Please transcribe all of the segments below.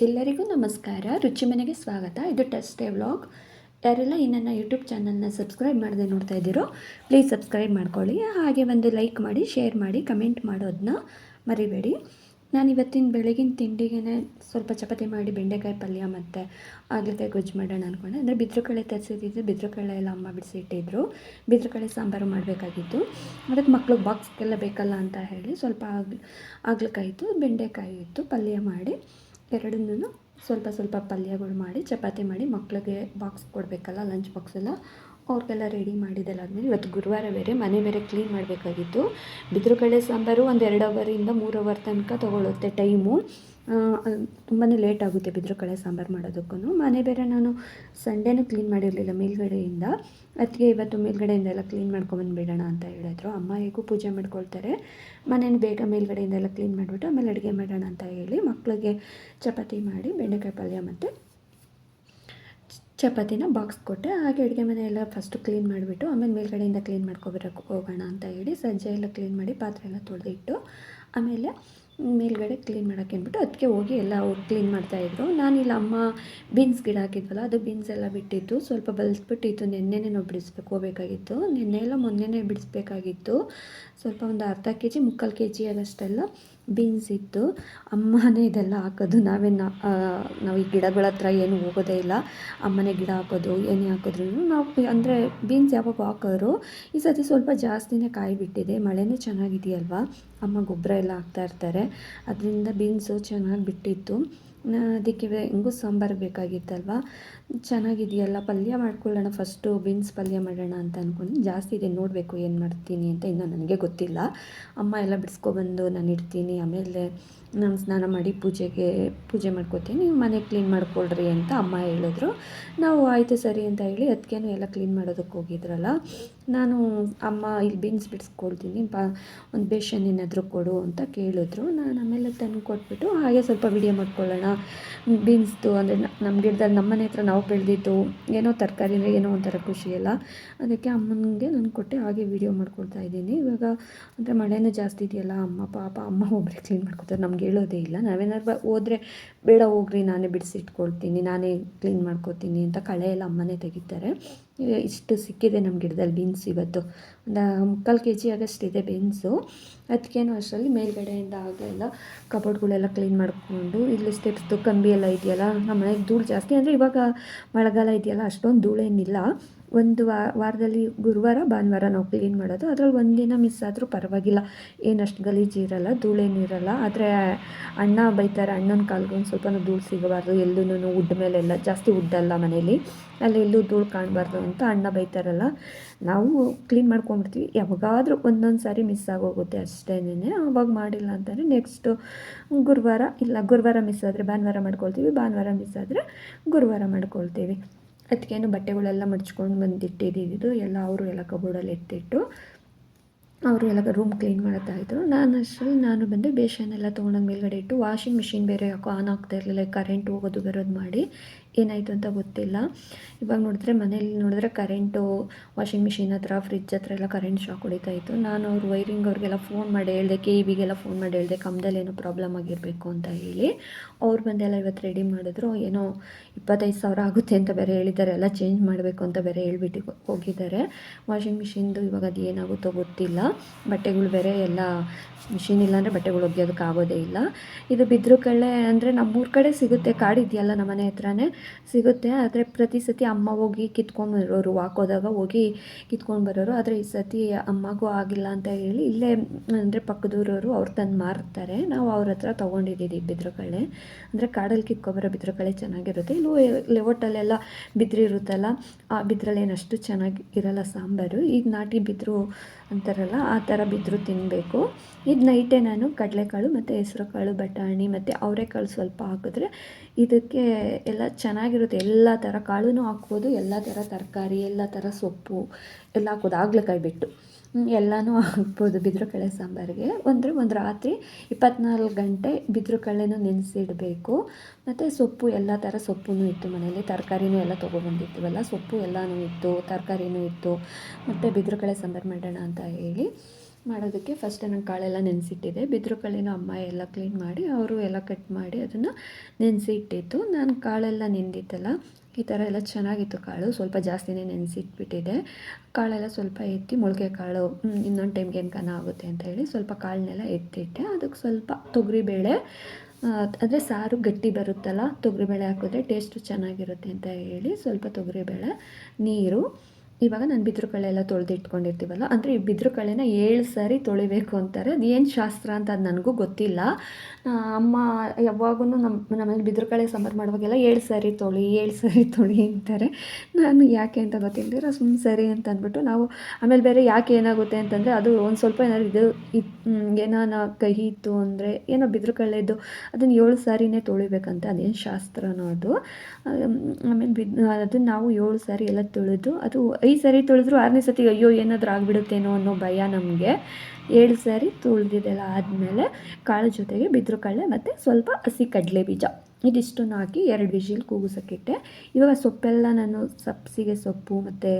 ಎಲ್ಲರಿಗೂ ನಮಸ್ಕಾರ. ರುಚಿ ಮನೆಗೆ ಸ್ವಾಗತ. ಇದು ಟೆಸ್ಟ್ ಡೇ ವ್ಲಾಗ್. ಯಾರೆಲ್ಲ ಈ ನನ್ನ ಯೂಟ್ಯೂಬ್ ಚಾನಲ್ನ ಸಬ್ಸ್ಕ್ರೈಬ್ ಮಾಡದೆ ನೋಡ್ತಾ ಇದ್ದೀರೋ, ಪ್ಲೀಸ್ ಸಬ್ಸ್ಕ್ರೈಬ್ ಮಾಡ್ಕೊಳ್ಳಿ. ಹಾಗೆ ಒಂದು ಲೈಕ್ ಮಾಡಿ, ಶೇರ್ ಮಾಡಿ, ಕಮೆಂಟ್ ಮಾಡೋದನ್ನ ಮರಿಬೇಡಿ. ನಾನು ಇವತ್ತಿನ ಬೆಳಗಿನ ತಿಂಡಿಗೆ ಸ್ವಲ್ಪ ಚಪಾತಿ ಮಾಡಿ, ಬೆಂಡೆಕಾಯಿ ಪಲ್ಯ ಮತ್ತು ಆಗ್ಲಕಾಯಿ ಗೊಜ್ಜು ಮಾಡೋಣ ಅಂದ್ಕೊಂಡೆ ಅಂದರೆ ಬಿದ್ರುಕಳೆ ತರಿಸಿದ್ದು ಬಿದ್ರುಕಳೆ ಎಲ್ಲ ಅಮ್ಮ ಬಿಡಿಸಿ ಇಟ್ಟಿದ್ರು. ಬಿದ್ರುಕಳೆ ಸಾಂಬಾರು ಮಾಡಬೇಕಾಗಿತ್ತು. ಅದಕ್ಕೆ ಮಕ್ಳಿಗೆ ಬಾಕ್ಸ್ಗೆಲ್ಲ ಬೇಕಲ್ಲ ಅಂತ ಹೇಳಿ ಸ್ವಲ್ಪ ಆಗ್ಲ ಆಗ್ಲಕಾಯಿ ಬೆಂಡೆಕಾಯಿ ಇತ್ತು, ಪಲ್ಯ ಮಾಡಿ. ಎರಡನ್ನೂ ಸ್ವಲ್ಪ ಸ್ವಲ್ಪ ಪಲ್ಯಗಳು ಮಾಡಿ, ಚಪಾತಿ ಮಾಡಿ ಮಕ್ಕಳಿಗೆ ಬಾಕ್ಸ್ ಕೊಡಬೇಕಲ್ಲ ಲಂಚ್ ಬಾಕ್ಸ್ ಎಲ್ಲ, ಅವ್ರಿಗೆಲ್ಲ ರೆಡಿ ಮಾಡಿದ್ದೆಲ್ಲಾದ್ಮೇಲೆ ಇವತ್ತು ಗುರುವಾರ ಬೇರೆ, ಮನೆ ಬೇರೆ ಕ್ಲೀನ್ ಮಾಡಬೇಕಾಗಿತ್ತು. ಬಿದಿರುಗಡೆ ಸಾಂಬಾರು ಒಂದು ಎರಡು ಅವರಿಂದ ಮೂರು ಅವರ್ ತನಕ ತೊಗೊಳುತ್ತೆ ಟೈಮು ತುಂಬಾ ಲೇಟ್ ಆಗುತ್ತೆ ಬಿದ್ರು ಕಳೆ ಸಾಂಬಾರು ಮಾಡೋದಕ್ಕೂ ಮನೆ ಬೇರೆ ನಾನು ಸಂಡೇನೂ ಕ್ಲೀನ್ ಮಾಡಿರಲಿಲ್ಲ, ಮೇಲ್ಗಡೆಯಿಂದ. ಅದಕ್ಕೆ ಇವತ್ತು ಮೇಲ್ಗಡೆಯಿಂದ ಎಲ್ಲ ಕ್ಲೀನ್ ಮಾಡ್ಕೊಂಬಂದುಬಿಡೋಣ ಅಂತ ಹೇಳಿದ್ರು. ಅಮ್ಮ ಹೇಗೂ ಪೂಜೆ ಮಾಡ್ಕೊಳ್ತಾರೆ. ಮನೇನ ಬೇಗ ಮೇಲ್ಗಡೆಯಿಂದ ಎಲ್ಲ ಕ್ಲೀನ್ ಮಾಡಿಬಿಟ್ಟು ಆಮೇಲೆ ಅಡುಗೆ ಮಾಡೋಣ ಅಂತ ಹೇಳಿ ಮಕ್ಕಳಿಗೆ ಚಪಾತಿ ಮಾಡಿ ಬೆಂಡೆಕಾಯಿ ಪಲ್ಯ ಮತ್ತು ಚಪಾತಿನ ಬಾಕ್ಸ್ ಕೊಟ್ಟೆ. ಹಾಗೆ ಅಡುಗೆ ಮನೆಯೆಲ್ಲ ಫಸ್ಟು ಕ್ಲೀನ್ ಮಾಡಿಬಿಟ್ಟು ಆಮೇಲೆ ಮೇಲ್ಗಡೆಯಿಂದ ಕ್ಲೀನ್ ಮಾಡ್ಕೊಬರಕ್ಕೆ ಹೋಗೋಣ ಅಂತ ಹೇಳಿ ಸಜ್ಜೆ ಎಲ್ಲ ಕ್ಲೀನ್ ಮಾಡಿ ಪಾತ್ರೆ ಎಲ್ಲ ತೊಳೆದಿಟ್ಟು ಆಮೇಲೆ ಮೇಲ್ಗಡೆ ಕ್ಲೀನ್ ಮಾಡೋಕ್ಕೆ ಅಂದ್ಬಿಟ್ಟು ಅದಕ್ಕೆ ಹೋಗಿ ಎಲ್ಲ ಅವ್ರು ಕ್ಲೀನ್ ಮಾಡ್ತಾಯಿದ್ರು ನಾನಿಲ್ಲ ಅಮ್ಮ ಬೀನ್ಸ್ ಗಿಡ ಹಾಕಿದ್ವಲ್ಲ, ಅದು ಬೀನ್ಸ್ ಎಲ್ಲ ಬಿಟ್ಟಿತ್ತು ಸ್ವಲ್ಪ ಬಳಸ್ಬಿಟ್ಟಿತ್ತು ನೆನ್ನೆನೇ ನಾವು ಬಿಡಿಸ್ಬೇಕು ಹೋಗಬೇಕಾಗಿತ್ತು. ನಿನ್ನೆ ಎಲ್ಲ ಮೊನ್ನೆನೇ ಬಿಡಿಸ್ಬೇಕಾಗಿತ್ತು. ಸ್ವಲ್ಪ ಒಂದು ಅರ್ಧ ಕೆ ಜಿ ಮುಕ್ಕಾಲು ಕೆ ಜಿ ಅಷ್ಟೆಲ್ಲ ಬೀನ್ಸ್ ಇತ್ತು ಅಮ್ಮನೇ ಇದೆಲ್ಲ ಹಾಕೋದು. ನಾವೇ ನಾವು ಈ ಗಿಡಗಳ ಹತ್ರ ಏನು ಹೋಗೋದೇ ಇಲ್ಲ. ಅಮ್ಮನೇ ಗಿಡ ಹಾಕೋದು, ಏನೇ ಹಾಕಿದ್ರು ನಾವು ಅಂದರೆ ಬೀನ್ಸ್ ಯಾವಾಗ ಹಾಕೋರು, ಈ ಸತಿ ಸ್ವಲ್ಪ ಜಾಸ್ತಿನೇ ಕಾಯಿ ಬಿಟ್ಟಿದೆ ಮಳೆನೇ ಚೆನ್ನಾಗಿದೆಯಲ್ವಾ? ಅಮ್ಮ ಗೊಬ್ಬರ ಎಲ್ಲ ಹಾಕ್ತಾ ಇರ್ತಾರೆ. ಅದರಿಂದ ಬೀನ್ಸು ಚೆನ್ನಾಗಿ ಬಿಟ್ಟಿತ್ತು. ಅದಕ್ಕೆ ಹೆಂಗೂ ಸಾಂಬಾರು ಬೇಕಾಗಿತ್ತಲ್ವ? ಚೆನ್ನಾಗಿದೆಯಲ್ಲ, ಪಲ್ಯ ಮಾಡ್ಕೊಳ್ಳೋಣ ಫಸ್ಟು ಬೀನ್ಸ್ ಪಲ್ಯ ಮಾಡೋಣ ಅಂತ ಅಂದ್ಕೊಂಡು ಜಾಸ್ತಿ ಇದೆ, ನೋಡಬೇಕು ಏನು ಮಾಡ್ತೀನಿ ಅಂತ ಇನ್ನೂ ನನಗೆ ಗೊತ್ತಿಲ್ಲ. ಅಮ್ಮ ಎಲ್ಲ ಬಿಡಿಸ್ಕೊಬಂದು ನಾನು ಇಡ್ತೀನಿ, ಆಮೇಲೆ ನಾನು ಸ್ನಾನ ಮಾಡಿ ಪೂಜೆಗೆ, ಪೂಜೆ ಮಾಡ್ಕೋತೀನಿ ಮನೆ ಕ್ಲೀನ್ ಮಾಡ್ಕೊಳ್ರಿ ಅಂತ ಅಮ್ಮ ಹೇಳಿದ್ರು. ನಾವು ಆಯಿತು ಸರಿ ಅಂತ ಹೇಳಿ ಅದಕ್ಕೇನು ಎಲ್ಲ ಕ್ಲೀನ್ ಮಾಡೋದಕ್ಕೆ ಹೋಗಿದ್ರಲ್ಲ. ನಾನು ಅಮ್ಮ ಇಲ್ಲಿ ಬೀನ್ಸ್ ಬಿಡಿಸ್ಕೊಳ್ತೀನಿ, ಬಾ, ಒಂದು ಬೇಷನ್ ಏನಾದರೂ ಕೊಡು ಅಂತ ಕೇಳಿದ್ರು. ನಾನು ಆಮೇಲೆ ತಂದು ಕೊಟ್ಬಿಟ್ಟು ಹಾಗೆ ಸ್ವಲ್ಪ ವಿಡಿಯೋ ಮಾಡ್ಕೊಳ್ಳೋಣ. ಬೀನ್ಸ್ದು ಅಂದರೆ ನಮ್ಮ ಗಿಡದಲ್ಲಿ ನಮ್ಮ ಮನೆ ಹತ್ರ ನಾವು ಬೆಳೆದಿದ್ದು, ಏನೋ ತರಕಾರಿ ಏನೋ ಒಂಥರ ಖುಷಿ ಅಲ್ಲ ಅದಕ್ಕೆ ಅಮ್ಮನಿಗೆ ನಾನು ಕೊಟ್ಟೆ, ಹಾಗೆ ವಿಡಿಯೋ ಮಾಡ್ಕೊಳ್ತಾ ಇದ್ದೀನಿ. ಇವಾಗ ಅಂದರೆ ಮಳೆನೂ ಜಾಸ್ತಿ ಇದೆಯಲ್ಲ, ಅಮ್ಮ ಪಾಪ, ಅಮ್ಮ ಒಬ್ಬರೇ ಕ್ಲೀನ್ ಮಾಡ್ಕೊತಾರೆ, ನಮ್ಗೆ ಹೇಳೋದೇ ಇಲ್ಲ. ನಾವೇನಾದ್ರು ಹೋದರೆ ಬೇಡ ಹೋಗ್ರಿ, ನಾನೇ ಬಿಡಿಸಿಟ್ಕೊಳ್ತೀನಿ, ನಾನೇ ಕ್ಲೀನ್ ಮಾಡ್ಕೊತೀನಿ ಅಂತ ಕಳೆ ಎಲ್ಲ ಅಮ್ಮನೇ ತೆಗಿತಾರೆ. ಇಷ್ಟು ಸಿಕ್ಕಿದೆ ನಮ್ಮ ಗಿಡದಲ್ಲಿ ಬೀನ್ಸ್ ಇವತ್ತು. ಒಂದು ಮುಕ್ಕಾಲು ಕೆ ಜಿ ಆಗಷ್ಟಿದೆ ಬೀನ್ಸು ಅದಕ್ಕೇನು ಅಷ್ಟರಲ್ಲಿ ಮೇಲ್ಗಡೆಯಿಂದ ಎಲ್ಲ ಕಬೋರ್ಡ್ಗಳೆಲ್ಲ ಕ್ಲೀನ್ ಮಾಡಿಕೊಂಡು ಇಲ್ಲಿ ಸ್ಟೆಪ್ಸ್ದು ಕಂಬಿ ಎಲ್ಲ ಇದೆಯಲ್ಲ, ನಮ್ಮ ಮನೆಗೆ ಧೂಳು ಜಾಸ್ತಿ ಅಂದರೆ ಇವಾಗ ಮಳೆಗಾಲ ಇದೆಯಲ್ಲ, ಅಷ್ಟೊಂದು ಧೂಳೇನಿಲ್ಲ. ಒಂದು ವಾರದಲ್ಲಿ ಗುರುವಾರ, ಭಾನುವಾರ ನಾವು ಕ್ಲೀನ್ ಮಾಡೋದು. ಅದರಲ್ಲಿ ಒಂದಿನ ಮಿಸ್ ಆದರೂ ಪರವಾಗಿಲ್ಲ. ಏನಷ್ಟು ಗಲೀಜು ಇರಲ್ಲ ಧೂಳೇನಿರಲ್ಲ ಆದರೆ ಅಣ್ಣ ಬೈತಾರೆ, ಅಣ್ಣನ ಕಾಲ್ಗೆ ಒಂದು ಸ್ವಲ್ಪ ಧೂಳು ಸಿಗಬಾರ್ದು. ಎಲ್ಲೂ ಉಡ್ ಮೇಲೆಲ್ಲ ಜಾಸ್ತಿ ಉಡ್ಡಲ್ಲ ಮನೇಲಿ. ಅಲ್ಲಿ ಎಲ್ಲೂ ಧೂಳು ಕಾಣಬಾರ್ದು ಅಂತ ಅಣ್ಣ ಬೈತಾರಲ್ಲ. ನಾವು ಕ್ಲೀನ್ ಮಾಡ್ಕೊಂಬಿಡ್ತೀವಿ ಯಾವಾಗಾದರೂ ಒಂದೊಂದು ಸಾರಿ ಮಿಸ್ ಆಗೋಗುತ್ತೆ ಅಷ್ಟೇನೆ ಅವಾಗ ಮಾಡಿಲ್ಲ ಅಂತಂದರೆ ನೆಕ್ಸ್ಟು ಗುರುವಾರ, ಇಲ್ಲ ಗುರುವಾರ ಮಿಸ್ ಆದರೆ ಭಾನುವಾರ ಮಾಡ್ಕೊಳ್ತೀವಿ. ಭಾನುವಾರ ಮಿಸ್ ಆದರೆ ಗುರುವಾರ ಮಾಡ್ಕೊಳ್ತೀವಿ. ಅದಕ್ಕೇನು ಬಟ್ಟೆಗಳೆಲ್ಲ ಮಡ್ಚ್ಕೊಂಡು ಬಂದಿಟ್ಟಿದ್ದು ಎಲ್ಲ ಅವರು ಎಲ್ಲ ಕಬೋರ್ಡಲ್ಲಿ ಎತ್ತಿಟ್ಟು ಅವರು ಎಲ್ಲ ರೂಮ್ ಕ್ಲೀನ್ ಮಾಡ್ತಾ ಇದ್ದರು ನಾನು ಅಷ್ಟರಲ್ಲಿ ನಾನು ಬಂದು ಎಲ್ಲ ತೊಗೊಂಡೋಗಿ ಮೇಲ್ಗಡೆ ಇಟ್ಟು ವಾಷಿಂಗ್ ಮಿಷಿನ್ ಬೇರೆ ಯಾಕೋ ಆನ್ ಆಗ್ತಾ ಇರಲಿಲ್ಲ ಕರೆಂಟ್ ಹೋಗೋದು ಬರೋದು ಮಾಡಿ ಏನಾಯಿತು ಅಂತ ಗೊತ್ತಿಲ್ಲ. ಇವಾಗ ನೋಡಿದ್ರೆ ಮನೇಲಿ ನೋಡಿದ್ರೆ ಕರೆಂಟು ವಾಷಿಂಗ್ ಮಿಷಿನ್ ಹತ್ರ ಫ್ರಿಜ್ ಹತ್ರ ಎಲ್ಲ ಕರೆಂಟ್ ಶಾಕ್ ಹೊಡಿತಾ ಇತ್ತು. ನಾನು ಅವ್ರು ವೈರಿಂಗ್ ಅವ್ರಿಗೆಲ್ಲ ಫೋನ್ ಮಾಡಿ ಹೇಳಿದೆ ಕೆ ಇವಿಗೆಲ್ಲ ಫೋನ್ ಮಾಡಿ ಹೇಳಿದೆ ಕಂಬದಲ್ಲಿ ಏನೋ ಪ್ರಾಬ್ಲಮ್ ಆಗಿರಬೇಕು ಅಂತ ಹೇಳಿ. ಅವ್ರು ಬಂದೆಲ್ಲ ಇವತ್ತು ರೆಡಿ ಮಾಡಿದ್ರು. ಏನೋ ಇಪ್ಪತ್ತೈದು ಸಾವಿರ ಆಗುತ್ತೆ ಅಂತ ಬೇರೆ ಹೇಳಿದ್ದಾರೆ. ಎಲ್ಲ ಚೇಂಜ್ ಮಾಡಬೇಕು ಅಂತ ಬೇರೆ ಹೇಳ್ಬಿಟ್ಟು ಹೋಗಿದ್ದಾರೆ. ವಾಷಿಂಗ್ ಮಿಷಿನ್ದು ಇವಾಗ ಅದು ಏನಾಗುತ್ತೋ ಗೊತ್ತಿಲ್ಲ. ಬಟ್ಟೆಗಳು ಬೇರೆ ಎಲ್ಲ ಮಿಷಿನ್ ಇಲ್ಲಾಂದರೆ ಬಟ್ಟೆಗಳು ಒಗೆಯೋದಕ್ಕೆ ಆಗೋದೇ ಇಲ್ಲ. ಇದು ಬಿದ್ರು ಕಳ್ಳೆ ಅಂದರೆ ನಮ್ಮೂರ ಕಡೆ ಸಿಗುತ್ತೆ. ಕಾಡಿದೆಯಲ್ಲ ನಮ್ಮ ಮನೆ ಹತ್ರನೇ. ಸಿಗುತ್ತೆ. ಆದರೆ ಪ್ರತಿ ಸತಿ ಅಮ್ಮ ಹೋಗಿ ಕಿತ್ಕೊಂಡು ಬರೋರು ಹಾಕೋದಾಗ ಹೋಗಿ ಕಿತ್ಕೊಂಡು ಬರೋರು ಆದರೆ ಈ ಸತಿ ಅಮ್ಮಗೂ ಆಗಿಲ್ಲ ಅಂತ ಹೇಳಿ ಇಲ್ಲೇ ಅಂದರೆ ಪಕ್ಕದೂರವರು ಅವ್ರು ತಂದು ಮಾರ್ತಾರೆ. ನಾವು ಅವ್ರ ಹತ್ರ ತೊಗೊಂಡಿದ್ದೀವಿ ಬಿದ್ರಕಳೆ ಅಂದರೆ ಕಾಡಲ್ಲಿ ಕಿತ್ಕೊಬರೋ ಬಿದ್ರಕಳೆ ಚೆನ್ನಾಗಿರುತ್ತೆ. ಇಲ್ಲೂ ಲೆವಟಲ್ಲೆಲ್ಲ ಬಿದ್ರಿರುತ್ತಲ್ಲ, ಆ ಬಿದ್ರಲ್ಲಿ ಏನಷ್ಟು ಚೆನ್ನಾಗಿ ಇರಲ್ಲ ಸಾಂಬಾರು. ಈಗ ನಾಟಿ ಬಿದ್ರು ಅಂತಾರಲ್ಲ, ಆ ಥರ ಬಿದ್ದರು ತಿನ್ನಬೇಕು ಇದು ನೈಟೇ ನಾನು ಕಡಲೆಕಾಳು ಮತ್ತು ಹೆಸರುಕಾಳು, ಬಟಾಣಿ ಮತ್ತು ಅವರೆಕಾಳು ಸ್ವಲ್ಪ ಹಾಕಿದ್ರೆ ಇದಕ್ಕೆ ಎಲ್ಲ ಚೆನ್ನಾಗಿರುತ್ತೆ. ಎಲ್ಲ ಥರ ಕಾಳು ಹಾಕ್ಬೋದು, ಎಲ್ಲ ಥರ ತರಕಾರಿ, ಎಲ್ಲ ಥರ ಸೊಪ್ಪು ಎಲ್ಲ ಹಾಕೋದು ಆಗ್ಲಕಾಯಿ ಬಿಟ್ಟು. ಎಲ್ಲನೂ ಹಾಕ್ಬೋದು ಬಿದಿರುಕಳೆ ಸಾಂಬಾರಿಗೆ. ಅಂದರೆ ಒಂದು ರಾತ್ರಿ ಇಪ್ಪತ್ನಾಲ್ಕು ಗಂಟೆ ಬಿದಿರುಕಳೆನೂ ನೆನೆಸಿಡಬೇಕು. ಮತ್ತು ಸೊಪ್ಪು, ಎಲ್ಲ ಥರ ಸೊಪ್ಪು ಇತ್ತು ಮನೇಲಿ ತರಕಾರಿನೂ ಎಲ್ಲ ತೊಗೊಬಂದಿರ್ತೀವಲ್ಲ ಸೊಪ್ಪು ಎಲ್ಲನೂ ಇತ್ತು, ತರಕಾರಿನೂ ಇತ್ತು. ಮತ್ತು ಬಿದಿರುಕಳೆ ಸಾಂಬಾರು ಮಾಡೋಣ ಅಂತ ಹೇಳಿ ಮಾಡೋದಕ್ಕೆ ಫಸ್ಟ್ ನಾನು ಕಾಳೆಲ್ಲ ನೆನೆಸಿಟ್ಟಿದ್ದೆ. ಬಿದ್ರು ಕಳ್ಳಿನ ಅಮ್ಮ ಎಲ್ಲ ಕ್ಲೀನ್ ಮಾಡಿ, ಅವರು ಎಲ್ಲ ಕಟ್ ಮಾಡಿ ಅದನ್ನು ನೆನೆಸಿಟ್ಟಿತ್ತು. ನಾನು ಕಾಳೆಲ್ಲ ನೆಂದಿತ್ತಲ್ಲ ಈ ಥರ ಎಲ್ಲ ಚೆನ್ನಾಗಿತ್ತು ಕಾಳು. ಸ್ವಲ್ಪ ಜಾಸ್ತಿನೇ ನೆನೆಸಿಟ್ಬಿಟ್ಟಿದೆ. ಕಾಳೆಲ್ಲ ಸ್ವಲ್ಪ ಎತ್ತಿ ಮೊಳಕೆ ಕಾಳು ಇನ್ನೊಂದು ಟೈಮ್ಗೆ ಏನ್ಕನ ಆಗುತ್ತೆ ಅಂತ ಹೇಳಿ ಸ್ವಲ್ಪ ಕಾಳನ್ನೆಲ್ಲ ಎತ್ತಿಟ್ಟೆ. ಅದಕ್ಕೆ ಸ್ವಲ್ಪ ತೊಗರಿಬೇಳೆ ಅಂದರೆ ಸಾರು ಗಟ್ಟಿ ಬರುತ್ತಲ್ಲ, ತೊಗರಿಬೇಳೆ ಹಾಕಿದ್ರೆ ಟೇಸ್ಟು ಚೆನ್ನಾಗಿರುತ್ತೆ ಅಂತ ಹೇಳಿ ಸ್ವಲ್ಪ ತೊಗರಿಬೇಳೆ, ನೀರು ಇವಾಗ ನಾನು ಬಿದ್ರು ಕಳೆ ಎಲ್ಲ ತೊಳೆದಿಟ್ಕೊಂಡಿರ್ತೀವಲ್ಲ ಅಂದರೆ ಈ ಬಿದ್ರು ಕಳೆನ ಏಳು ಸಾರಿ ತೊಳಿಬೇಕು ಅಂತಾರೆ. ಅದು ಏನು ಶಾಸ್ತ್ರ ಅಂತ ಅದು ನನಗೂ ಗೊತ್ತಿಲ್ಲ. ಅಮ್ಮ ಯಾವಾಗೂ ನಮ್ಮ ನಮ್ಮಲ್ಲಿ ಬಿದ್ರು ಕಳೆ ಸಾಂಬಾರು ಮಾಡುವಾಗೆಲ್ಲ ಏಳು ಸಾರಿ ತೊಳಿ, ಏಳು ಸಾರಿ ತೊಳಿ ಅಂತಾರೆ. ನಾನು ಯಾಕೆ ಅಂತ ಗೊತ್ತಿಲ್ಲದಿರ ಸುಮ್ಮನೆ ಸರಿ ಅಂತ ಅಂದ್ಬಿಟ್ಟು ನಾವು ಆಮೇಲೆ ಬೇರೆ ಯಾಕೆ ಏನಾಗುತ್ತೆ ಅಂತಂದರೆ ಅದು ಒಂದು ಸ್ವಲ್ಪ ಏನಾದ್ರು ಇದು ಏನಾನ ಕಹಿ ಇತ್ತು ಅಂದರೆ ಏನೋ ಬಿದ್ರು ಕಳೆದು ಅದನ್ನು ಏಳು ಸಾರಿನೇ ತೊಳಿಬೇಕಂತ. ಅದೇನು ಶಾಸ್ತ್ರನೋ ಅದು. ಆಮೇಲೆ ಬಿದ್ ಅದನ್ನು ನಾವು ಏಳು ಸಾರಿ ಎಲ್ಲ ತೊಳೆದು ಅದು ಐದು ಸರಿ ತುಳಿದ್ರು ಆರನೇ ಸತಿ ಅಯ್ಯೋ ಏನಾದರೂ ಆಗಿಬಿಡುತ್ತೇನೋ ಅನ್ನೋ ಭಯ ನಮಗೆ. ಏಳು ಸಾರಿ ತುಳಿದಿದೆಲ್ಲ ಆದಮೇಲೆ ಕಾಳು ಜೊತೆಗೆ ಬಿದ್ರು ಕಡಲೆ ಮತ್ತು ಸ್ವಲ್ಪ ಹಸಿ ಕಡಲೆ ಬೀಜ ಇದಿಷ್ಟನ್ನು ಹಾಕಿ ಎರಡು ವಿಷಿಲ್ ಕೂಗಿಸೋಕ್ಕಿಟ್ಟೆ. ಇವಾಗ ಸೊಪ್ಪೆಲ್ಲ ನಾನು ಸಬ್ಸಿಗೆ ಸೊಪ್ಪು, ಮತ್ತು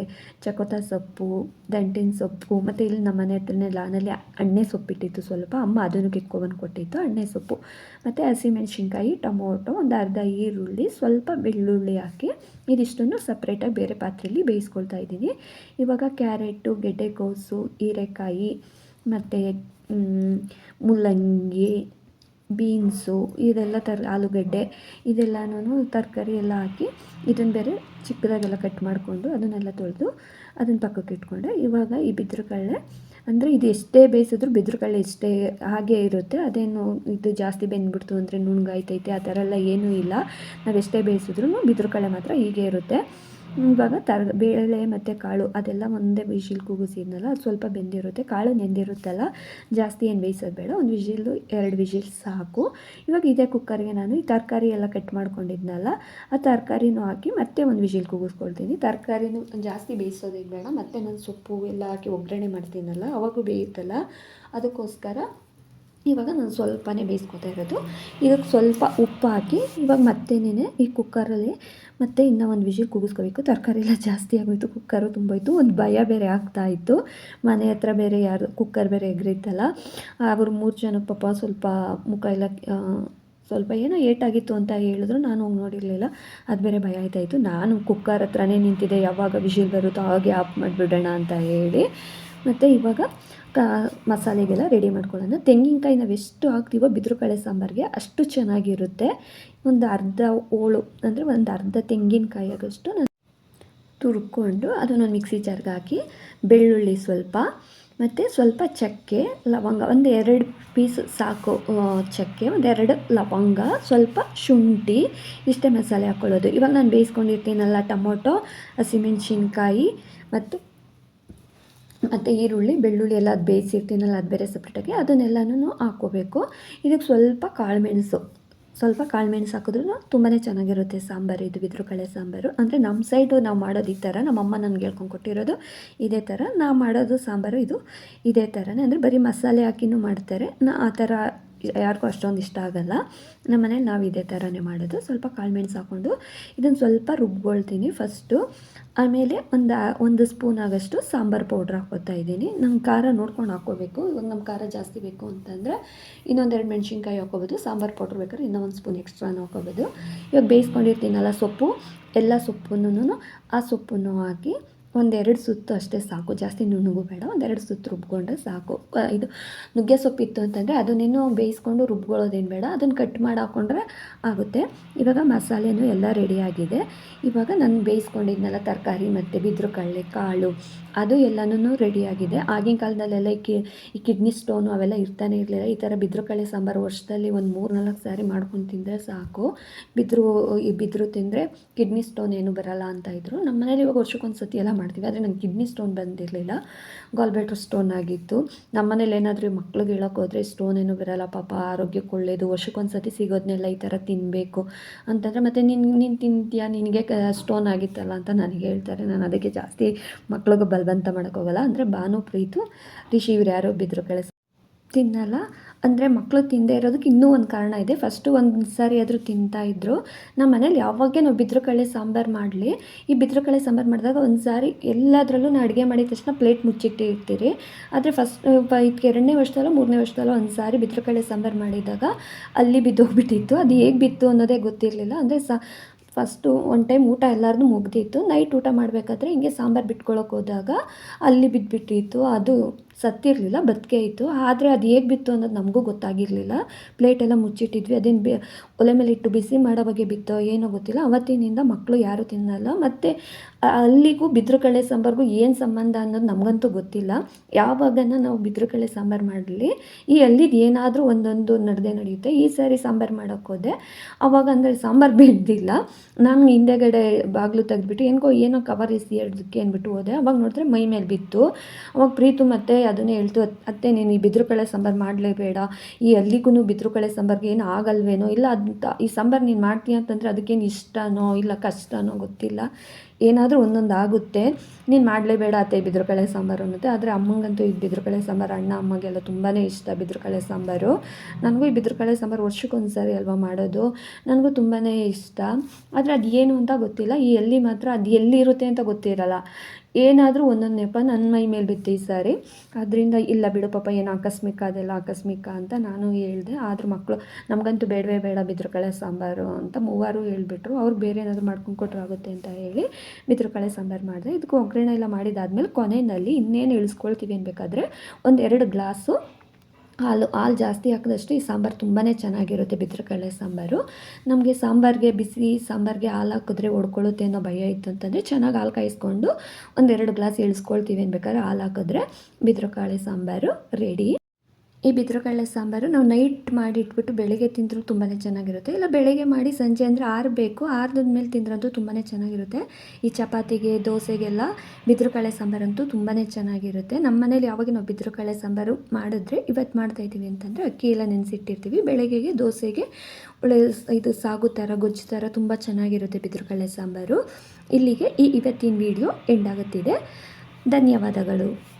ಚಕೋತ ಸೊಪ್ಪು, ದಂಟಿನ ಸೊಪ್ಪು, ಮತ್ತು ಇಲ್ಲಿ ನಮ್ಮ ಮನೆ ಹತ್ರನೇ ಲಾನಲ್ಲಿ ಅಣ್ಣೆ ಸೊಪ್ಪಿಟ್ಟಿತ್ತು ಸ್ವಲ್ಪ. ಅಮ್ಮ ಅದನ್ನು ಕಿತ್ಕೊಬಂದು ಕೊಟ್ಟಿತ್ತು, ಅಣ್ಣೆ ಸೊಪ್ಪು. ಮತ್ತು ಹಸಿಮೆಣ್ಸಿನ್ಕಾಯಿ, ಟೊಮೊಟೊ, ಒಂದು ಅರ್ಧ ಈರುಳ್ಳಿ, ಸ್ವಲ್ಪ ಬೆಳ್ಳುಳ್ಳಿ ಹಾಕಿ ಇದಿಷ್ಟನ್ನು ಸಪ್ರೇಟಾಗಿ ಬೇರೆ ಪಾತ್ರೆಯಲ್ಲಿ ಬೇಯಿಸ್ಕೊಳ್ತಾ ಇದ್ದೀನಿ. ಇವಾಗ ಕ್ಯಾರೆಟು, ಗೆಡ್ಡೆಕೋಸು, ಹೀರೆಕಾಯಿ, ಮತ್ತು ಮುಲ್ಲಂಗಿ ಬೀನ್ಸು, ಇದೆಲ್ಲ ತರ ಆಲೂಗಡ್ಡೆ ಇದೆಲ್ಲನೂ ತರಕಾರಿ ಎಲ್ಲ ಹಾಕಿ ಇದನ್ನು ಬೇರೆ ಚಿಕ್ಕದಾಗೆಲ್ಲ ಕಟ್ ಮಾಡಿಕೊಂಡು ಅದನ್ನೆಲ್ಲ ತೊಳೆದು ಅದನ್ನು ಪಕ್ಕಕ್ಕೆ ಇಟ್ಕೊಂಡೆ. ಇವಾಗ ಈ ಬಿದ್ರು ಕಡಲೆ ಅಂದರೆ ಇದು ಎಷ್ಟೇ ಬೇಯಿಸಿದ್ರು ಬಿದ್ರು ಕಡಲೆ ಎಷ್ಟೇ ಹಾಗೆ ಇರುತ್ತೆ, ಅದೇನು ಇದು ಜಾಸ್ತಿ ಬೆಂದ್ಬಿಡ್ತು ಅಂದರೆ ನುಣ್ಣಗಾಯ್ತೈತೆ, ಆ ಥರ ಎಲ್ಲ ಏನೂ ಇಲ್ಲ. ನಾವು ಎಷ್ಟೇ ಬೇಯಿಸಿದ್ರು ಬಿದ್ರು ಮಾತ್ರ ಹೀಗೆ ಇರುತ್ತೆ. ಇವಾಗ ತರ ಬೇಳೆ ಮತ್ತು ಕಾಳು ಅದೆಲ್ಲ ಒಂದೇ ವಿಷಿಲ್ ಕೂಗಿಸಿದ್ನಲ್ಲ, ಅದು ಸ್ವಲ್ಪ ಬೆಂದಿರುತ್ತೆ. ಕಾಳು ನೆಂದಿರುತ್ತಲ್ಲ, ಜಾಸ್ತಿ ಏನು ಬೇಯಿಸೋದು ಬೇಡ, ಒಂದು ವಿಷಿಲು, ಎರಡು ವಿಷಿಲ್ ಸಾಕು. ಇವಾಗ ಇದೇ ಕುಕ್ಕರ್ಗೆ ನಾನು ಈ ತರಕಾರಿ ಎಲ್ಲ ಕಟ್ ಮಾಡ್ಕೊಂಡಿದ್ನಲ್ಲ, ಆ ತರಕಾರಿನೂ ಹಾಕಿ ಮತ್ತೆ ಒಂದು ವಿಷಿಲ್ ಕೂಗಿಸ್ಕೊಳ್ತೀನಿ. ತರಕಾರಿನೂ ಜಾಸ್ತಿ ಬೇಯಿಸೋದೇನು ಬೇಡ, ಮತ್ತೆ ನಾನು ಸೊಪ್ಪು ಎಲ್ಲ ಹಾಕಿ ಒಗ್ಗರಣೆ ಮಾಡ್ತೀನಲ್ಲ, ಅವಾಗೂ ಬೇಯುತ್ತಲ್ಲ, ಅದಕ್ಕೋಸ್ಕರ ಇವಾಗ ನಾನು ಸ್ವಲ್ಪನೇ ಬೇಯಿಸ್ಕೊತಾ ಇರೋದು. ಇದಕ್ಕೆ ಸ್ವಲ್ಪ ಉಪ್ಪು ಹಾಕಿ ಇವಾಗ ಮತ್ತೇನೇ ಈ ಕುಕ್ಕರಲ್ಲಿ ಮತ್ತೆ ಇನ್ನೂ ಒಂದು ವಿಷಯ ಕೂಗಿಸ್ಕೋಬೇಕು. ತರಕಾರಿ ಎಲ್ಲ ಜಾಸ್ತಿ ಆಗೋಯ್ತು, ಕುಕ್ಕರು ತುಂಬೋಯ್ತು ಒಂದು ಭಯ ಬೇರೆ ಆಗ್ತಾ ಇತ್ತು. ಮನೆ ಹತ್ರ ಬೇರೆ ಯಾರು, ಕುಕ್ಕರ್ ಬೇರೆ ಎಗ್ರಿತ್ತಲ್ಲ ಅವರು ಮೂರು ಜನ ಪಾಪ ಸ್ವಲ್ಪ ಮುಖ ಎಲ್ಲ ಸ್ವಲ್ಪ ಏನೋ ಏಟಾಗಿತ್ತು ಅಂತ ಹೇಳಿದ್ರು. ನಾನು ಹೋಗಿ ನೋಡಿರಲಿಲ್ಲ. ಅದು ಬೇರೆ ಭಯ ಆಯ್ತಾಯಿತ್ತು ನಾನು ಕುಕ್ಕರ್ ಹತ್ರನೇ ನಿಂತಿದ್ದೆ. ಯಾವಾಗ ವಿಷಿಲ್ ಬರುತ್ತೋ ಹಾಗೆ ಆಫ್ ಮಾಡಿಬಿಡೋಣ ಅಂತ ಹೇಳಿ. ಮತ್ತು ಇವಾಗ ಕ ಮಸಾಲೆಗೆಲ್ಲ ರೆಡಿ ಮಾಡ್ಕೊಳ್ಳೋಣ. ತೆಂಗಿನಕಾಯಿ ನಾವು ಎಷ್ಟು ಹಾಕ್ತೀವೋ ಬಿದ್ರುಕಳೆ ಸಾಂಬಾರಿಗೆ ಅಷ್ಟು ಚೆನ್ನಾಗಿರುತ್ತೆ. ಒಂದು ಅರ್ಧ ಹೋಳು ಅಂದರೆ ಒಂದು ಅರ್ಧ ತೆಂಗಿನಕಾಯಿ ಆಗೋಷ್ಟು ನಾನು ತುರ್ಕೊಂಡು ಅದನ್ನೊಂದು ಮಿಕ್ಸಿ ಜಾರ್ಗೆ ಹಾಕಿ, ಬೆಳ್ಳುಳ್ಳಿ ಸ್ವಲ್ಪ, ಮತ್ತು ಸ್ವಲ್ಪ ಚಕ್ಕೆ, ಲವಂಗ, ಒಂದು ಎರಡು ಪೀಸ್ ಸಾಕು ಚಕ್ಕೆ ಚಕ್ಕೆ ಎರಡು ಲವಂಗ, ಸ್ವಲ್ಪ ಶುಂಠಿ, ಇಷ್ಟೇ ಮಸಾಲೆ ಹಾಕ್ಕೊಳ್ಳೋದು ಇವಾಗ ನಾನು ಬೇಯಿಸ್ಕೊಂಡಿರ್ತೀನಲ್ಲ ಟೊಮೊಟೊ, ಹಸಿಮೆಣ್ಸಿನ್ಕಾಯಿ, ಮತ್ತು ಮತ್ತು ಈರುಳ್ಳಿ, ಬೆಳ್ಳುಳ್ಳಿ ಎಲ್ಲ ಅದು ಬೇಯಿಸಿರ್ತೀನಲ್ಲ ಅದು ಬೇರೆ ಸಪ್ರೇಟಾಗಿ ಅದನ್ನೆಲ್ಲನೂ ಹಾಕ್ಕೋಬೇಕು. ಇದಕ್ಕೆ ಸ್ವಲ್ಪ ಕಾಳುಮೆಣಸು ಸ್ವಲ್ಪ ಕಾಳುಮೆಣಸು ಹಾಕಿದ್ರೂ ತುಂಬಾ ಚೆನ್ನಾಗಿರುತ್ತೆ ಸಾಂಬಾರು, ಇದು ಬಿದ್ರು ಕಳೆ ಸಾಂಬಾರು. ಅಂದರೆ ನಮ್ಮ ಸೈಡು ನಾವು ಮಾಡೋದು ಈ ಥರ ನಮ್ಮಮ್ಮ ನನಗೆ ಹೇಳ್ಕೊಂಡು ಕೊಟ್ಟಿರೋದು ಇದೇ ಥರ. ನಾವು ಮಾಡೋದು ಸಾಂಬಾರು ಇದು ಇದೇ ಥರನೇ. ಅಂದರೆ ಬರೀ ಮಸಾಲೆ ಹಾಕಿನೂ ಮಾಡ್ತಾರೆ. ನಾ ಆ ಥರ ಯಾರಿಗೂ ಅಷ್ಟೊಂದು ಇಷ್ಟ ಆಗಲ್ಲ. ನಮ್ಮ ಮನೇಲಿ ನಾವು ಇದೇ ಥರನೇ ಮಾಡೋದು. ಸ್ವಲ್ಪ ಕಾಳುಮೆಣಸು ಹಾಕ್ಕೊಂಡು ಇದನ್ನು ಸ್ವಲ್ಪ ರುಬ್ಕೊಳ್ತೀನಿ ಫಸ್ಟು. ಆಮೇಲೆ ಒಂದು ಒಂದು ಸ್ಪೂನ್ ಆಗೋಷ್ಟು ಸಾಂಬಾರು ಪೌಡ್ರ್ ಹಾಕ್ಕೊತಾ ಇದ್ದೀನಿ. ನಮ್ಮ ಖಾರ ನೋಡ್ಕೊಂಡು ಹಾಕ್ಕೋಬೇಕು ಇವಾಗ ನಮ್ಮ ಖಾರ ಜಾಸ್ತಿ ಬೇಕು ಅಂತಂದರೆ ಇನ್ನೊಂದೆರಡು ಮೆಣಸಿನ್ಕಾಯಿ ಹಾಕೋಬೋದು. ಸಾಂಬಾರು ಪೌಡ್ರ್ ಬೇಕಾದ್ರೆ ಇನ್ನೂ ಒಂದು ಸ್ಪೂನ್ ಎಕ್ಸ್ಟ್ರಾನು ಹಾಕೋಬೋದು. ಇವಾಗ ಬೇಯಿಸ್ಕೊಂಡಿರ್ತೀನಲ್ಲ ಸೊಪ್ಪು, ಎಲ್ಲ ಸೊಪ್ಪನ್ನು ಆ ಸೊಪ್ಪನ್ನು ಹಾಕಿ ಒಂದೆರಡು ಸುತ್ತು ಅಷ್ಟೇ ಸಾಕು. ಜಾಸ್ತಿ ನುಣ್ಣಗೂ ಬೇಡ, ಒಂದೆರಡು ಸುತ್ತು ರುಬ್ಕೊಂಡ್ರೆ ಸಾಕು. ಇದು ನುಗ್ಗೆ ಸೊಪ್ಪಿತ್ತು ಅಂತಂದರೆ ಅದನ್ನೇನು ಬೇಯಿಸ್ಕೊಂಡು ರುಬ್ಕೊಳ್ಳೋದೇನು ಬೇಡ, ಅದನ್ನು ಕಟ್ ಮಾಡಿ ಹಾಕ್ಕೊಂಡ್ರೆ ಆಗುತ್ತೆ. ಇವಾಗ ಮಸಾಲೆನೂ ಎಲ್ಲ ರೆಡಿಯಾಗಿದೆ ಇವಾಗ ನಾನು ಬೇಯಿಸ್ಕೊಂಡಿದ್ನಲ್ಲ ತರಕಾರಿ ಮತ್ತು ಬಿದ್ರು ಕಡಲೆ ಕಾಳು, ಅದು ಎಲ್ಲನೂ ರೆಡಿಯಾಗಿದೆ ಆಗಿನ ಕಾಲದಲ್ಲೆಲ್ಲ ಈ ಕಿ, ಈ ಕಿಡ್ನಿ ಸ್ಟೋನು ಅವೆಲ್ಲ ಇರ್ತಾನೆ ಇರಲಿಲ್ಲ. ಈ ಥರ ಬಿದ್ರು ಕಡಲೆ ಸಾಂಬಾರು ವರ್ಷದಲ್ಲಿ ಒಂದು ಮೂರು ನಾಲ್ಕು ಸಾರಿ ಮಾಡ್ಕೊಂಡು ತಿಂದರೆ ಸಾಕು. ಬಿದ್ರು, ಈ ಬಿದ್ರು ತಿಂದರೆ ಕಿಡ್ನಿ ಸ್ಟೋನ್ ಏನು ಬರಲ್ಲ ಅಂತ ಇದ್ದರು ನಮ್ಮ ಮನೇಲಿ ಇವಾಗ ವರ್ಷಕ್ಕೊಂದು ಸತಿ ಎಲ್ಲ ಮಾಡ್ತೀವಿ. ಆದರೆ ನಂಗೆ ಕಿಡ್ನಿ ಸ್ಟೋನ್ ಬಂದಿರಲಿಲ್ಲ. ಗಾಲ್ಬೆಟ್ರ್ ಸ್ಟೋನ್ ಆಗಿತ್ತು. ನಮ್ಮ ಮನೇಲಿ ಏನಾದರೂ ಮಕ್ಳಿಗೆ ಹೇಳೋಕ್ಕೋದ್ರೆ ಸ್ಟೋನ್ ಏನೂ ಬರಲ್ಲ, ಪಾಪ ಆರೋಗ್ಯಕ್ಕೆ ಒಳ್ಳೆಯದು ವರ್ಷಕ್ಕೊಂದು ಸತಿ ಸಿಗೋದನ್ನೆಲ್ಲ ಈ ಥರ ತಿನ್ನಬೇಕು ಅಂತಂದರೆ, ಮತ್ತು ನೀನು ನೀನು ತಿಂತೀಯ? ನಿನಗೆ ಸ್ಟೋನ್ ಆಗಿತ್ತಲ್ಲ ಅಂತ ನನಗೆ ಹೇಳ್ತಾರೆ. ನಾನು ಅದಕ್ಕೆ ಜಾಸ್ತಿ ಮಕ್ಳಿಗೆ ಬಲವಂತ ಮಾಡೋಕ್ಕೋಗಲ್ಲ ಅಂದರೆ ಭಾನು, ಪ್ರೀತು, ರಿಷಿ ಇವ್ರು ಯಾರೋ ಬಿದ್ರು, ಕಳಿಸ್ ತಿನ್ನಲ್ಲ. ಅಂದರೆ ಮಕ್ಕಳು ತಿಂದೇ ಇರೋದಕ್ಕೆ ಇನ್ನೂ ಒಂದು ಕಾರಣ ಇದೆ. ಫಸ್ಟು ಒಂದು ಸಾರಿ ಆದರೂ ತಿಂತಾಯಿದ್ರು ನಮ್ಮ ಮನೇಲಿ ಯಾವಾಗೇ ನಾವು ಬಿದ್ರುಕಳೆ ಸಾಂಬಾರು ಮಾಡಲಿ. ಈ ಬಿದ್ರು ಕಳೆ ಸಾಂಬಾರು ಮಾಡಿದಾಗ ಒಂದು ಸಾರಿ ಎಲ್ಲದರಲ್ಲೂ ನಾನು ಅಡುಗೆ ಮಾಡಿದ ತಕ್ಷಣ ಪ್ಲೇಟ್ ಮುಚ್ಚಿಟ್ಟೇ ಇರ್ತೀರಿ. ಆದರೆ ಫಸ್ಟ್ ಇದಕ್ಕೆ ಎರಡನೇ ವರ್ಷದಲ್ಲೋ ಮೂರನೇ ವರ್ಷದಲ್ಲೋ ಒಂದು ಸಾರಿ ಬಿದ್ರುಕಳೆ ಸಾಂಬಾರು ಮಾಡಿದಾಗ ಅಲ್ಲಿ ಬಿದ್ದೋಗ್ಬಿಟ್ಟಿತ್ತು. ಅದು ಹೇಗೆ ಬಿತ್ತು ಅನ್ನೋದೇ ಗೊತ್ತಿರಲಿಲ್ಲ. ಅಂದರೆ ಸ ಫಸ್ಟು ಒನ್ ಟೈಮ್ ಊಟ ಎಲ್ಲರದು ಮುಗ್ದಿತ್ತು. ನೈಟ್ ಊಟ ಮಾಡಬೇಕಾದ್ರೆ ಹಿಂಗೆ ಸಾಂಬಾರು ಬಿಟ್ಕೊಳ್ಳೋಕೆ ಹೋದಾಗ ಅಲ್ಲಿ ಬಿದ್ದುಬಿಟ್ಟಿತ್ತು ಅದು ಸತ್ತಿರಲಿಲ್ಲ, ಬದುಕೆ ಇತ್ತು. ಆದರೆ ಅದು ಹೇಗೆ ಬಿತ್ತು ಅನ್ನೋದು ನಮಗೂ ಗೊತ್ತಾಗಿರಲಿಲ್ಲ. ಪ್ಲೇಟೆಲ್ಲ ಮುಚ್ಚಿಟ್ಟಿದ್ವಿ. ಅದೇನು ಬಿ, ಒಲೆ ಮೇಲೆ ಇಟ್ಟು ಬಿಸಿ ಮಾಡೋ ಬಗ್ಗೆ ಬಿತ್ತೋ ಏನೋ ಗೊತ್ತಿಲ್ಲ. ಅವತ್ತಿನಿಂದ ಮಕ್ಕಳು ಯಾರೂ ತಿನ್ನಲ್ಲ. ಮತ್ತು ಅಲ್ಲಿಗೂ ಬಿದ್ರುಕಳೆ ಸಾಂಬಾರಿಗೂ ಏನು ಸಂಬಂಧ ಅನ್ನೋದು ನಮಗಂತೂ ಗೊತ್ತಿಲ್ಲ. ಯಾವಾಗನ ನಾವು ಬಿದ್ರುಕಳೆ ಸಾಂಬಾರು ಮಾಡಲಿ, ಈ ಅಲ್ಲಿದು ಏನಾದರೂ ಒಂದೊಂದು ನಡೆದೆ ನಡೆಯುತ್ತೆ. ಈ ಸಾರಿ ಸಾಂಬಾರು ಮಾಡೋಕ್ಕೆ ಹೋದೆ. ಅವಾಗ ಅಂದರೆ ಸಾಂಬಾರು ಬಿಡ್ದಿಲ್ಲ. ನಾನು ಹಿಂದೆಗಡೆ ಬಾಗಿಲು ತೆಗೆದ್ಬಿಟ್ಟು, ಏನಕೋ, ಏನೋ ಕವರ್ ಎಸಿ ಅದಕ್ಕೆ ಅಂದ್ಬಿಟ್ಟು ಹೋದೆ. ಅವಾಗ ನೋಡಿದ್ರೆ ಮೈ ಮೇಲೆ ಬಿತ್ತು. ಅವಾಗ ಪ್ರೀತು ಮತ್ತೆ ಅದನ್ನೇ ಹೇಳ್ತು ಅತ್ತೆ, ನೀನು ಈ ಬಿದ್ರುಕಳೆ ಸಾಂಬಾರು ಮಾಡಲೇಬೇಡ ಈ ಅಲ್ಲಿಗೂ ಬಿದ್ರುಕಳೆ ಸಾಂಬಾರ್ಗೆ ಏನು ಆಗಲ್ವೇನೋ? ಇಲ್ಲ ಅಂತ ಈ ಸಾಂಬಾರು ನೀನು ಮಾಡ್ತೀಯ ಅಂತಂದರೆ ಅದಕ್ಕೇನು ಇಷ್ಟನೋ? ಇಲ್ಲ, ಕಷ್ಟನೋ? ಗೊತ್ತಿಲ್ಲ. ಏನಾದರೂ ಒಂದೊಂದು ಆಗುತ್ತೆ. ನೀನು ಮಾಡಲೇಬೇಡ ಅತ್ತೆ ಬಿದ್ರುಕಳೆ ಸಾಂಬಾರು ಅನ್ನುತ್ತೆ ಆದರೆ ಅಮ್ಮಂಗಂತೂ ಈ ಬಿದ್ರುಕಳೆ ಸಾಂಬಾರು ಅಣ್ಣ, ಅಮ್ಮಗೆಲ್ಲ ತುಂಬಾ ಇಷ್ಟ ಬಿದ್ರುಕಳೆ ಸಾಂಬಾರು. ನನಗೂ ಈ ಬಿದ್ರುಕಳೆ ಸಾಂಬಾರು ವರ್ಷಕ್ಕೊಂದ್ಸರಿ ಅಲ್ವಾ ಮಾಡೋದು? ನನಗೂ ತುಂಬಾ ಇಷ್ಟ. ಆದರೆ ಅದು ಏನು ಅಂತ ಗೊತ್ತಿಲ್ಲ. ಈ ಎಲ್ಲಿ ಮಾತ್ರ ಅದು ಎಲ್ಲಿರುತ್ತೆ ಅಂತ ಗೊತ್ತಿರಲ್ಲ. ಏನಾದರೂ ಒಂದೊಂದು ನೆಪ ನನ್ನ ಮೈ ಮೇಲೆ ಬಿತ್ತು ಈ ಸಾರಿ. ಅದರಿಂದ ಇಲ್ಲ ಬಿಡು ಪಾಪ, ಏನು ಆಕಸ್ಮಿಕ, ಅದೆಲ್ಲ ಆಕಸ್ಮಿಕ ಅಂತ ನಾನು ಹೇಳಿದೆ. ಆದರೂ ಮಕ್ಕಳು ನಮಗಂತೂ ಬೇಡವೇ ಬೇಡ ಬಿದ್ರುಕಳೆ ಸಾಂಬಾರು ಅಂತ ಮೂವರು ಹೇಳಿಬಿಟ್ರು. ಅವ್ರು ಬೇರೆ ಏನಾದರೂ ಮಾಡ್ಕೊಂಡು ಕೊಟ್ಟರು ಆಗುತ್ತೆ ಅಂತ ಹೇಳಿ ಬಿದ್ರುಕಳೆ ಸಾಂಬಾರು ಮಾಡಿದೆ. ಇದಕ್ಕೆ ಒಗ್ಗರಣೆ ಎಲ್ಲ ಮಾಡಿದಾದ್ಮೇಲೆ ಕೊನೆಯಲ್ಲಿ ಇನ್ನೇನು ಇಳಿಸ್ಕೊಳ್ತೀವಿ ಅನ್ಬೇಕಾದ್ರೆ ಒಂದು ಎರಡು ಗ್ಲಾಸು ಹಾಲು ಹಾಲು ಜಾಸ್ತಿ ಹಾಕಿದಷ್ಟು ಈ ಸಾಂಬಾರು ತುಂಬಾ ಚೆನ್ನಾಗಿರುತ್ತೆ. ಬಿದ್ರುಕಳೆ ಸಾಂಬಾರು. ನಮಗೆ ಸಾಂಬಾರಿಗೆ ಬಿಸಿ ಸಾಂಬಾರಿಗೆ ಹಾಲು ಹಾಕಿದ್ರೆ ಒಡ್ಕೊಳ್ಳುತ್ತೆ ಅನ್ನೋ ಭಯ ಇತ್ತು ಅಂತಂದರೆ ಚೆನ್ನಾಗಿ ಹಾಲು ಕಾಯಿಸ್ಕೊಂಡು ಒಂದೆರಡು ಗ್ಲಾಸ್ ಇಳಿಸ್ಕೊಳ್ತೀವಿ ಅನ್ಬೇಕಾದ್ರೆ ಹಾಲು ಹಾಕಿದ್ರೆ ಬಿದ್ರುಕಳೆ ಸಾಂಬಾರು ರೆಡಿ ಈ ಬಿದ್ರುಕಳೆ ಸಾಂಬಾರು ನಾವು ನೈಟ್ ಮಾಡಿ ಇಟ್ಬಿಟ್ಟು ಬೆಳಗ್ಗೆ ತಿಂದರೂ ತುಂಬಾ ಚೆನ್ನಾಗಿರುತ್ತೆ. ಇಲ್ಲ ಬೆಳಗ್ಗೆ ಮಾಡಿ ಸಂಜೆ ಅಂದರೆ ಆರಬೇಕು ಆರ್ದಾದ್ಮೇಲೆ ತಿಂದ್ರಂತೂ ತುಂಬಾ ಚೆನ್ನಾಗಿರುತ್ತೆ. ಈ ಚಪಾತಿಗೆ, ದೋಸೆಗೆಲ್ಲ ಬಿದ್ರುಕಳೆ ಸಾಂಬಾರಂತೂ ತುಂಬಾ ಚೆನ್ನಾಗಿರುತ್ತೆ. ನಮ್ಮ ಮನೇಲಿ ಯಾವಾಗ ನಾವು ಬಿದ್ರುಕಳೆ ಸಾಂಬಾರು ಮಾಡಿದ್ರೆ ಇವತ್ತು ಮಾಡ್ತಾ ಇದ್ದೀವಿ ಅಂತಂದರೆ ಅಕ್ಕಿ ಎಲ್ಲ ನೆನೆಸಿಟ್ಟಿರ್ತೀವಿ. ಬೆಳಗ್ಗೆಗೆ, ದೋಸೆಗೆ ಒಳ್ಳೆ ಇದು ಸಾಗು ಥರ ಗೊಜ್ಜು ಥರ ತುಂಬ ಚೆನ್ನಾಗಿರುತ್ತೆ ಬಿದ್ರುಕಳೆ ಸಾಂಬಾರು. ಇಲ್ಲಿಗೆ ಈ ಇವತ್ತಿನ ವಿಡಿಯೋ ಎಂಡಾಗುತ್ತಿದೆ ಧನ್ಯವಾದಗಳು.